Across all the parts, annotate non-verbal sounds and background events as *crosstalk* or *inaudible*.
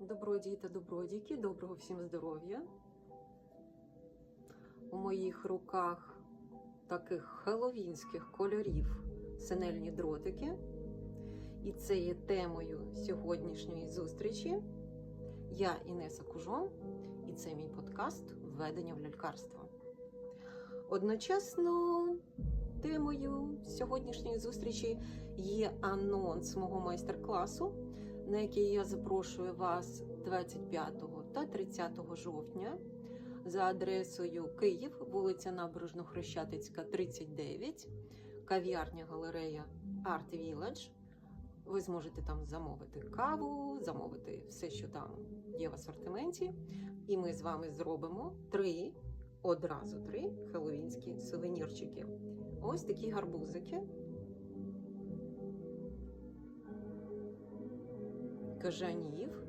Добродії та добродійки, доброго всім здоров'я. У моїх руках таких хеловінських кольорів синельні дротики. І це є темою сьогоднішньої зустрічі. Я Інеса Кужон, і це мій подкаст Введення в лялькарство. Одночасно темою сьогоднішньої зустрічі є анонс мого майстер-класу на який я запрошую вас 25 та 30 жовтня за адресою Київ, вулиця Набережно-Хрещатицька, 39, кав'ярня галерея Art Village. Ви зможете там замовити каву, замовити все, що там є в асортименті. І ми з вами зробимо три, одразу три хеллоуінські сувенірчики. Ось такі гарбузики. Кажанів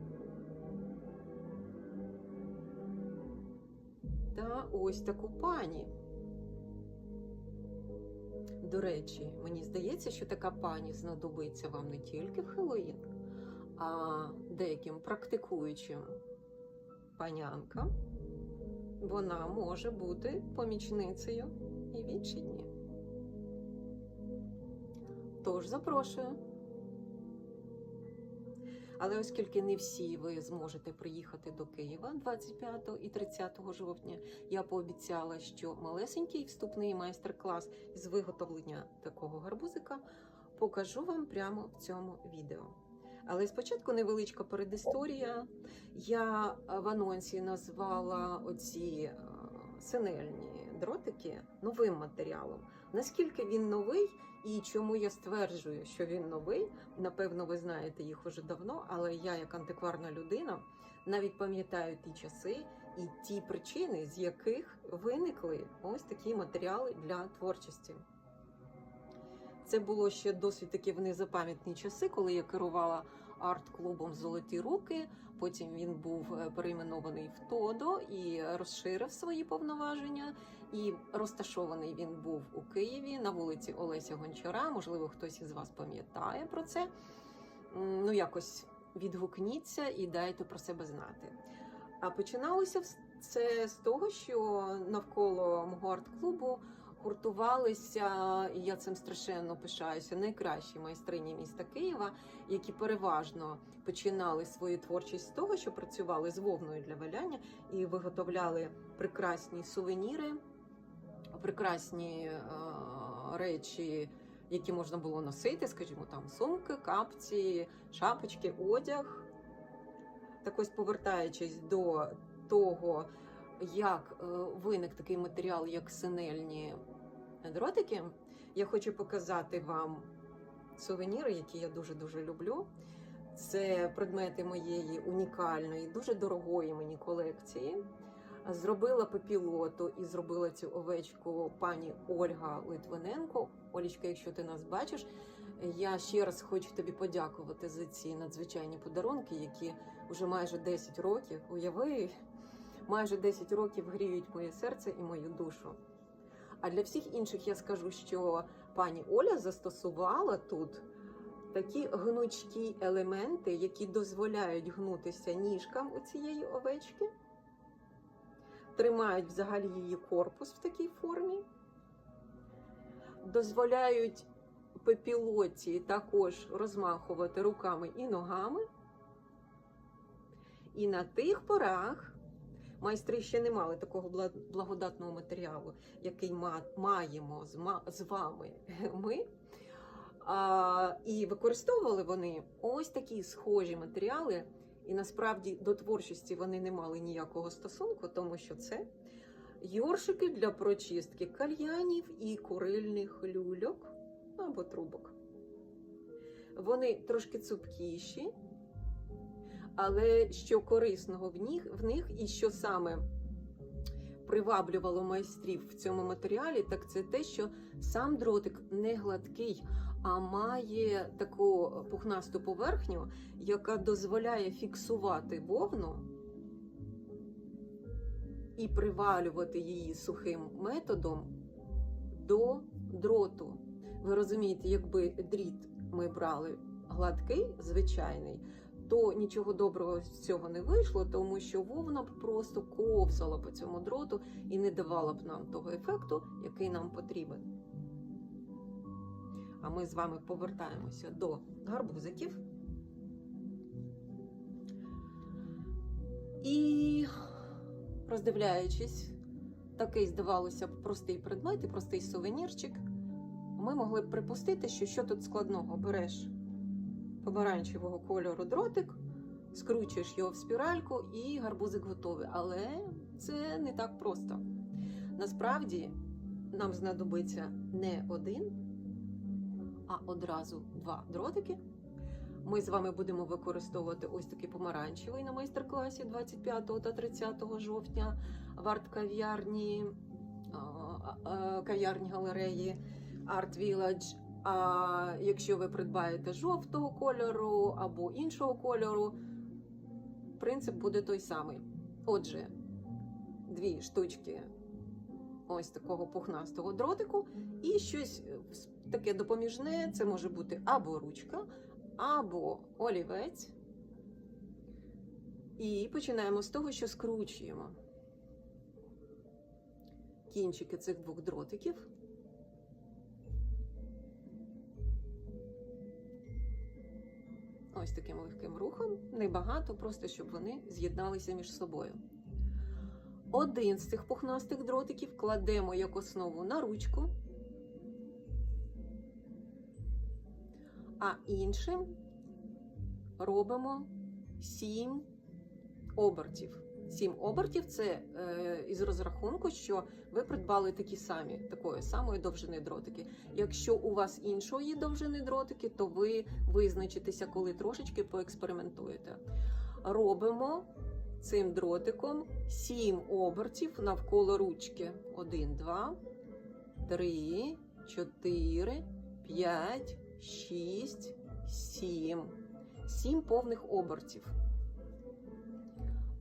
та ось таку пані. До речі, мені здається, що така пані знадобиться вам не тільки в Хеллоїн, а деяким практикуючим панянкам. Вона може бути помічницею і в інші дні. Тож запрошую. Але оскільки не всі ви зможете приїхати до Києва 25 і 30 жовтня, я пообіцяла, що малесенький вступний майстер-клас з виготовлення такого гарбузика покажу вам прямо в цьому відео. Але спочатку невеличка передісторія. Я в анонсі назвала оці е, синельні дротики новим матеріалом. Наскільки він новий і чому я стверджую, що він новий, напевно, ви знаєте їх уже давно, але я, як антикварна людина, навіть пам'ятаю ті часи і ті причини, з яких виникли ось такі матеріали для творчості. Це було ще досить таки в незапам'ятні часи, коли я керувала арт-клубом Золоті руки. Потім він був е, перейменований в Тодо і розширив свої повноваження. І розташований він був у Києві на вулиці Олеся Гончара. Можливо, хтось із вас пам'ятає про це. Ну, якось відгукніться і дайте про себе знати. А починалося це з того, що навколо мого арт-клубу гуртувалися, і я цим страшенно пишаюся, найкращі майстрині міста Києва, які переважно починали свою творчість з того, що працювали з вовною для валяння і виготовляли прекрасні сувеніри, прекрасні е, речі. Які можна було носити, скажімо, там сумки, капці, шапочки, одяг. Так ось повертаючись до того, як е, виник такий матеріал, як синельні дротики, я хочу показати вам сувеніри, які я дуже-дуже люблю. Це предмети моєї унікальної, дуже дорогої мені колекції. Зробила пепілоту і зробила цю овечку пані Ольга Литвиненко. Олічка, якщо ти нас бачиш, я ще раз хочу тобі подякувати за ці надзвичайні подарунки, які вже майже 10 років уяви, майже 10 років гріють моє серце і мою душу. А для всіх інших я скажу, що пані Оля застосувала тут такі гнучкі елементи, які дозволяють гнутися ніжкам у цієї овечки, тримають взагалі її корпус в такій формі, дозволяють пепілоті також розмахувати руками і ногами. І на тих порах майстри ще не мали такого благодатного матеріалу, який маємо з вами *laughs* ми. І використовували вони ось такі схожі матеріали. І насправді до творчості вони не мали ніякого стосунку, тому що це йоршики для прочистки кальянів і курильних люльок або трубок. Вони трошки цупкіші, але що корисного в них, в них і що саме приваблювало майстрів в цьому матеріалі, так це те, що сам дротик не гладкий, а має таку пухнасту поверхню, яка дозволяє фіксувати вовну і привалювати її сухим методом до дроту. Ви розумієте, якби дріт ми брали гладкий, звичайний, то нічого доброго з цього не вийшло, тому що вовна б просто ковзала по цьому дроту і не давала б нам того ефекту, який нам потрібен. А ми з вами повертаємося до гарбузиків. І роздивляючись такий, здавалося б, простий предмет і простий сувенірчик, ми могли б припустити, що що тут складного береш помаранчевого кольору дротик, скручуєш його в спіральку і гарбузик готовий. Але це не так просто. Насправді нам знадобиться не один, а одразу два дротики. Ми з вами будемо використовувати ось такий помаранчевий на майстер-класі 25 та 30 жовтня в арт-кав'ярні, кав'ярні галереї Art Village. А якщо ви придбаєте жовтого кольору або іншого кольору, принцип буде той самий. Отже, дві штучки ось такого пухнастого дротику, і щось таке допоміжне, це може бути або ручка, або олівець. І починаємо з того, що скручуємо кінчики цих двох дротиків. Ось таким легким рухом, небагато, просто щоб вони з'єдналися між собою. Один з цих пухнастих дротиків кладемо як основу на ручку, а іншим робимо сім обертів. 7 обертів це е, із розрахунку, що ви придбали такі самі, такої самої довжини дротики. Якщо у вас іншої довжини дротики, то ви визначитеся, коли трошечки поекспериментуєте. Робимо цим дротиком 7 обертів навколо ручки. 1, 2, 3, 4, 5, 6, 7. 7 повних обертів.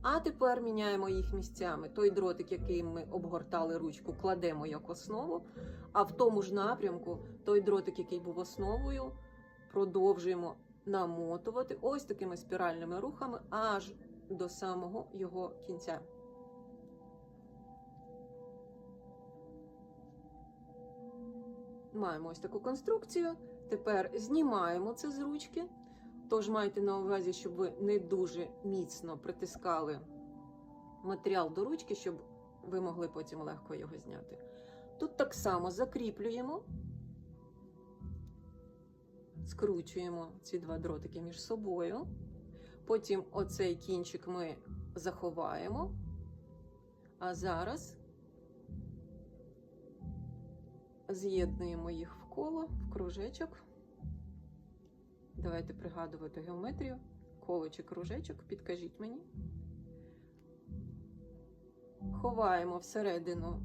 А тепер міняємо їх місцями. Той дротик, яким ми обгортали ручку, кладемо як основу. А в тому ж напрямку той дротик, який був основою, продовжуємо намотувати ось такими спіральними рухами аж до самого його кінця. Маємо ось таку конструкцію. Тепер знімаємо це з ручки. Тож майте на увазі, щоб ви не дуже міцно притискали матеріал до ручки, щоб ви могли потім легко його зняти. Тут так само закріплюємо, скручуємо ці два дротики між собою. Потім оцей кінчик ми заховаємо. А зараз з'єднуємо їх в коло, в кружечок. Давайте пригадувати геометрію. Коло чи кружечок, підкажіть мені. Ховаємо всередину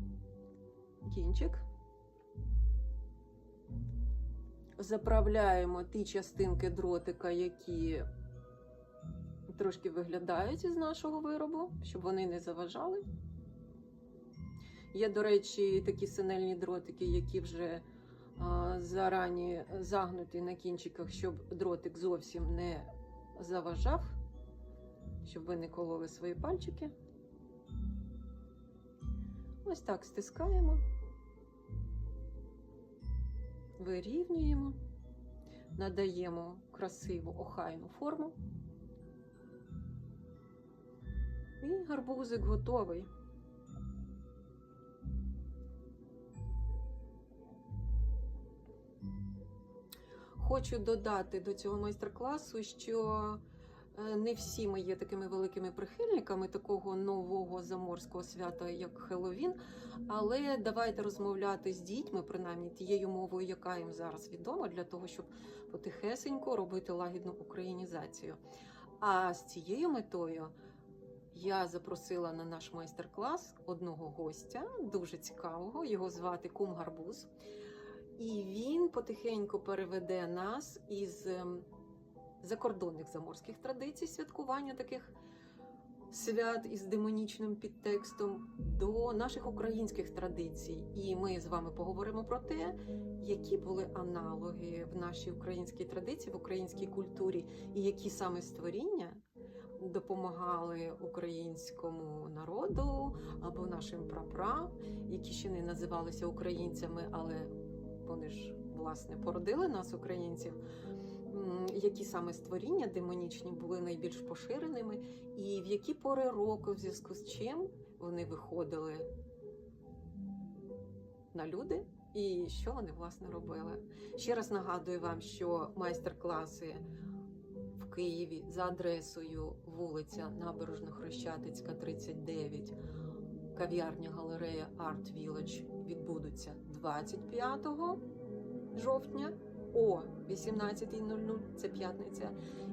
кінчик. Заправляємо ті частинки дротика, які трошки виглядають із нашого виробу, щоб вони не заважали. Є, до речі, такі синельні дротики, які вже зарані загнутий на кінчиках, щоб дротик зовсім не заважав, щоб ви не кололи свої пальчики. Ось так стискаємо, вирівнюємо, надаємо красиву охайну форму. І гарбузик готовий. Хочу додати до цього майстер-класу, що е, не всі ми є такими великими прихильниками такого нового заморського свята, як Хеллоуін, але давайте розмовляти з дітьми, принаймні тією мовою, яка їм зараз відома, для того, щоб потихесенько робити лагідну українізацію. А з цією метою я запросила на наш майстер-клас одного гостя, дуже цікавого. Його звати Кум Гарбуз. І він потихеньку переведе нас із ем, закордонних заморських традицій святкування таких свят із демонічним підтекстом до наших українських традицій. І ми з вами поговоримо про те, які були аналоги в нашій українській традиції, в українській культурі, і які саме створіння допомагали українському народу або нашим прапрам, які ще не називалися українцями, але вони ж власне породили нас, українців. Які саме створіння демонічні були найбільш поширеними, і в які пори року, в зв'язку з чим вони виходили на люди, і що вони власне робили? Ще раз нагадую вам, що майстер-класи в Києві за адресою вулиця Набережна Хрещатицька, 39, кав'ярня галерея Art Village відбудуться 25 жовтня о 18.00, це п'ятниця,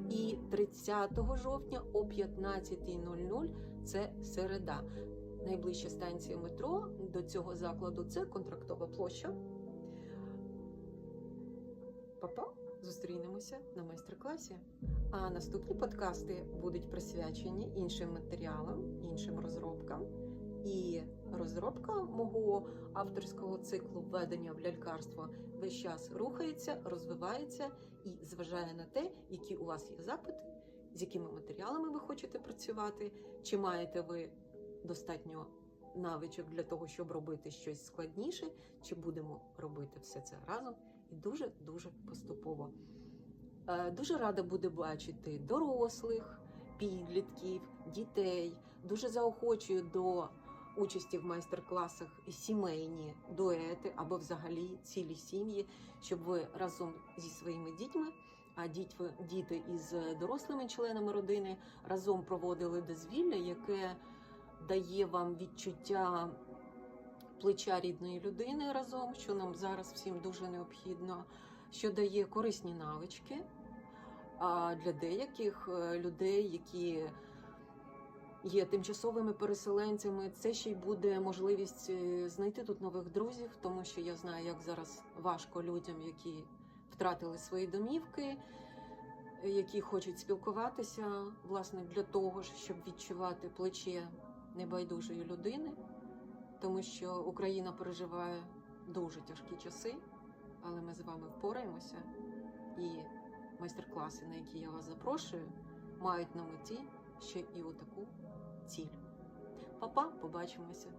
і 30 жовтня о 15.00 це середа. Найближча станція метро до цього закладу це контрактова площа. Папа, зустрінемося на майстер-класі. А наступні подкасти будуть присвячені іншим матеріалам, іншим розробкам. І розробка мого авторського циклу введення в лялькарство весь час рухається, розвивається і зважає на те, які у вас є запити, з якими матеріалами ви хочете працювати, чи маєте ви достатньо навичок для того, щоб робити щось складніше, чи будемо робити все це разом і дуже дуже поступово. Е, Дуже рада буде бачити дорослих, підлітків, дітей. Дуже заохочую до участі в майстер-класах сімейні дуети або взагалі цілі сім'ї, щоб ви разом зі своїми дітьми, а діти із дорослими членами родини разом проводили дозвілля, яке дає вам відчуття плеча рідної людини разом, що нам зараз всім дуже необхідно, що дає корисні навички. А для деяких е, людей, які є тимчасовими переселенцями, це ще й буде можливість е, знайти тут нових друзів, тому що я знаю, як зараз важко людям, які втратили свої домівки, які хочуть спілкуватися, власне, для того щоб відчувати плече небайдужої людини, тому що Україна переживає дуже тяжкі часи, але ми з вами впораємося. І майстер-класи, на які я вас запрошую, мають на меті ще і отаку ціль. Па-па, побачимося!